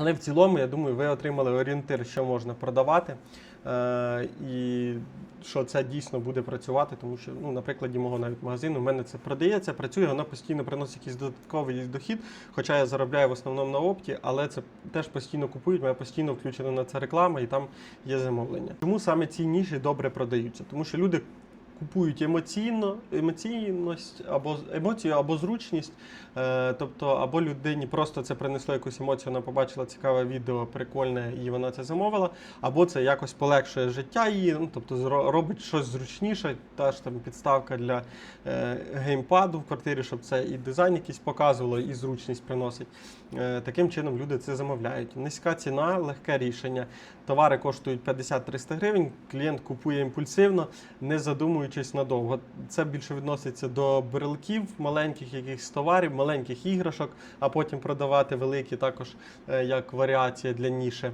Але в цілому, я думаю, ви отримали орієнтир, що можна продавати. Е, і що це дійсно буде працювати, тому що, ну, на прикладі мого навіть магазину, в мене це продається, працює, воно постійно приносить якийсь додатковий дохід. Хоча я заробляю в основному на опті, але це теж постійно купують, мене постійно включена на це реклама і там є замовлення. Чому саме ці ніші добре продаються? Тому що люди. Купують емоційно, емоційність або емоцію, або зручність. Е, тобто, або людині просто це принесло якусь емоцію, вона побачила цікаве відео, прикольне, і вона це замовила, або це якось полегшує життя її, ну тобто робить щось зручніше, та ж там підставка для е, геймпаду в квартирі, щоб це і дизайн якийсь показувало, і зручність приносить. Е, таким чином люди це замовляють. Низька ціна, легке рішення. Товари коштують 50-300 гривень. Клієнт купує імпульсивно, не задумуючись надовго. Це більше відноситься до брелків, маленьких якихось товарів, маленьких іграшок, а потім продавати великі також е, як варіація для ніші.